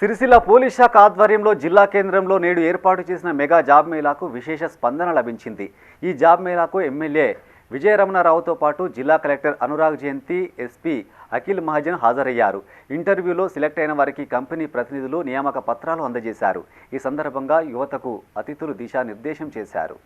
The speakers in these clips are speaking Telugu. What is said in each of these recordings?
సిరిసిల్ల పోలీస్ శాఖ ఆధ్వర్యంలో జిల్లా కేంద్రంలో నేడు ఏర్పాటు చేసిన మెగా జాబ్ మేళాకు విశేష స్పందన లభించింది. ఈ జాబ్ మేళాకు ఎమ్మెల్యే విజయరమణరావుతో పాటు జిల్లా కలెక్టర్ అనురాగ్ జయంతి ఎస్పీ అఖిల్ మహాజన్ హాజరయ్యారు. ఇంటర్వ్యూలో సెలెక్ట్ అయిన వారికి కంపెనీ ప్రతినిధులు నియామక పత్రాలు అందజేశారు. ఈ సందర్భంగా యువతకు అతిథులు దిశానిర్దేశం చేశారు.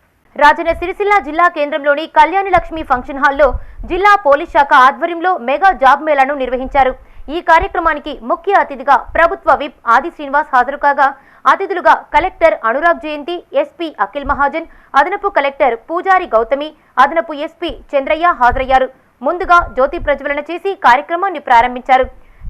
రాజన్న సిరిసిల్ల జిల్లా కేంద్రంలోని కళ్యాణి లక్ష్మి ఫంక్షన్ హాల్లో జిల్లా పోలీస్ శాఖ ఆధ్వర్యంలో మెగా జాబ్ మేళాను నిర్వహించారు. ఈ కార్యక్రమానికి ముఖ్య అతిథిగా ప్రభుత్వ విప్ ఆది శ్రీనివాస్ హాజరు కాగా అతిథులుగా కలెక్టర్ అనురాగ్ జయంతి ఎస్పీ అఖిల్ మహాజన్ అదనపు కలెక్టర్ పూజారి గౌతమి అదనపు ఎస్పీ చంద్రయ్య హాజరయ్యారు. ముందుగా జ్యోతి ప్రజ్వలన చేసి కార్యక్రమాన్ని ప్రారంభించారు.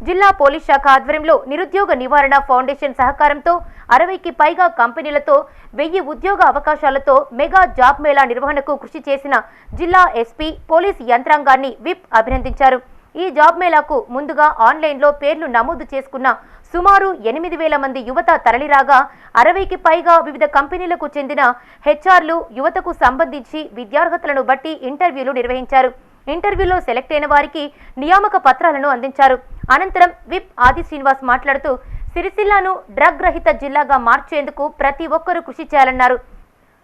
జిల్లా పోలీస్ శాఖ ఆధ్వర్యంలో నిరుద్యోగ నివారణ ఫౌండేషన్ సహకారంతో అరవైకి పైగా కంపెనీలతో వెయ్యి ఉద్యోగ అవకాశాలతో మెగా జాబ్ మేళా నిర్వహణకు కృషి చేసిన జిల్లా ఎస్పీ పోలీస్ యంత్రాంగాన్ని విప్ అభినందించారు. ఈ జాబ్ మేళాకు ముందుగా ఆన్లైన్లో పేర్లు నమోదు చేసుకున్న సుమారు ఎనిమిది వేల మంది యువత తరలిరాగా అరవైకి పైగా వివిధ కంపెనీలకు చెందిన హెచ్ఆర్లు యువతకు సంబంధించి విద్యార్హతలను బట్టి ఇంటర్వ్యూలు నిర్వహించారు. ఇంటర్వ్యూలో సెలెక్ట్ అయిన వారికి నియామక పత్రాలను అందించారు. అనంతరం విప్ ఆది శ్రీనివాస్ మాట్లాడుతూ సిరిసిల్లాను డ్రగ్ రహిత జిల్లాగా మార్చేందుకు ప్రతి ఒక్కరూ కృషి చేయాలన్నారు.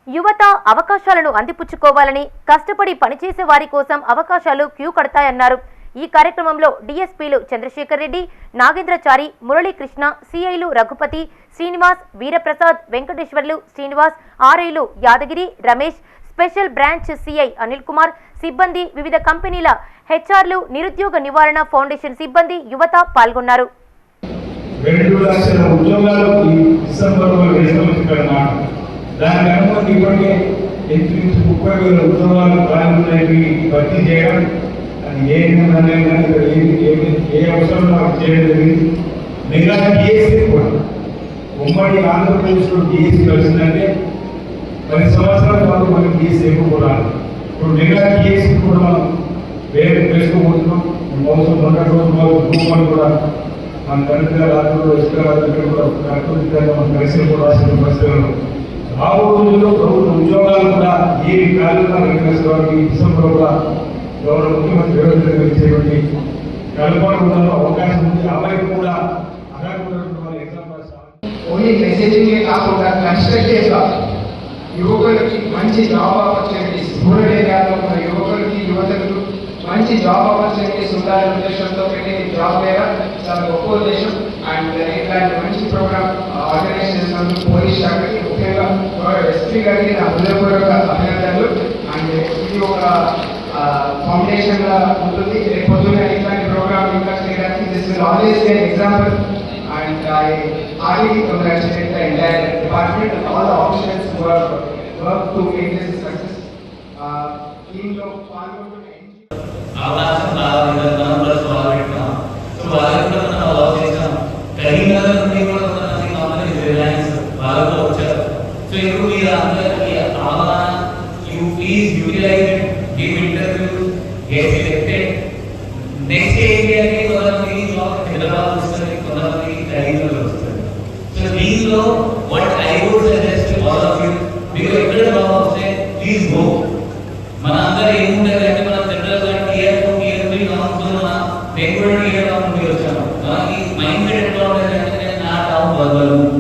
యువత అవకాశాలను అందిపుచ్చుకోవాలని కష్టపడి పనిచేసే వారి కోసం అవకాశాలు క్యూ కడతాయన్నారు. ఈ కార్యక్రమంలో డిఎస్పీలు చంద్రశేఖర్ రెడ్డి నాగేంద్రచారి మురళీకృష్ణ సిఐలు Raghupathi Srinivas Veeraprasad Venkateswarlu Srinivas ఆర్ఐలు Yadagiri Ramesh special branch CI Anil Kumar సిబ్బంది వివిధ కంపెనీల హెచ్ఆర్లు నిరుద్యోగ నివారణ ఫౌండేషన్ సిబ్బంది యువత పాల్గొన్నారు. రెండు లక్షల ఉద్యోగాలు డిసెంబర్లో వేసుకోవచ్చు దాని అనుమతి ఇప్పటికే ముప్పై వేల ఉద్యోగాలు ప్రారంభమైనవి భర్తీ చేయడం ఏ ఏ అవసరం నాకు చేయలేదు. మిగతా మెగా కూడా. ఉమ్మడి ఆంధ్రప్రదేశ్లో డిఎస్సి కలిసిందంటే పది సంవత్సరాల పాటు మనకి డిఎస్సి ఇవ్వకూడదు ఇప్పుడు మిగతా డిఎస్సి కూడా మనం వేరే వేసుకోబోతున్నాం బహుశా మొన్నటి రోజు గ్రూప్ కూడా మన దళిత రాజులు ఇష్టరాత్రులు కూడా కరెక్ట్గా మన పరిస్థితులు కూడా రాసిన పరిస్థితులు రాబో రోజుల్లో ప్రభుత్వ ఉద్యోగాలు కూడా ఏ కాలంలో వెంకటేశ్వరరావుకి డిసెంబర్ కూడా గౌరవ ముఖ్యమంత్రి రేవంత్ రెడ్డి ఇచ్చేటువంటి అవకాశం ఉంది. ఆ కూడా ఓన్లీ మెసేజింగే కాకుండా కన్స్ట్రక్టివ్గా యువకులకి మంచి జాబ్ ఆపర్చునిటీస్ రూరల్ ఏరియాలో ఉన్న యువకులకి యువతకు మంచి జాబ్ ఆపర్చునిటీస్ ఉండాలనే ఉద్దేశంతో పెట్టిన జాబ్ లేదా చాలా గొప్ప ఉద్దేశం. అండ్ ఇట్లాంటి మంచి ప్రోగ్రామ్ ఆర్గనైజ్ చేసినందుకు పోలీస్ శాఖకి ముఖ్యంగా ఎస్పీ గారికి నా హృదయపూర్వక అభినందనలు. అండ్ ఇది ఒక ఫౌండేషన్గా ఉంటుంది. రేపు పొద్దున్న ఇట్లాంటి ప్రోగ్రామ్ ఇంకా చేయడానికి this will always be example and I Harley congratulate the entire department and all the officials who work to make this success దీంట్లో పాల్గొంటున్న అవకాశం ప్లస్ సో వాళ్ళకి కూడా మనం అలౌ చేసాం కరీంనగర్ నుండి కూడా కొంతమంది కంపెనీస్ రిలయన్స్ వచ్చారు. సో ఇప్పుడు మీరు అందరికీ అవగాహన you please utilize it give कैसे देखते नेक्स्ट एरिया की कोलापुरी जॉब हैदराबाद उस तरह की कोलापुरी टैलेंट और उस तरह so these low what I would suggest to all of you మీరు ఎక్కడ బాగుంటే ప్లీజ్ గో మన అందరూ ఏముండాలంటే మనం central government year two year three కావచ్చు మన బెంగళూరు ఇయర్ కావచ్చు వచ్చాము మనకి మైండ్ సెట్ ఎట్లా ఉండాలంటే నా టాప్ వదలను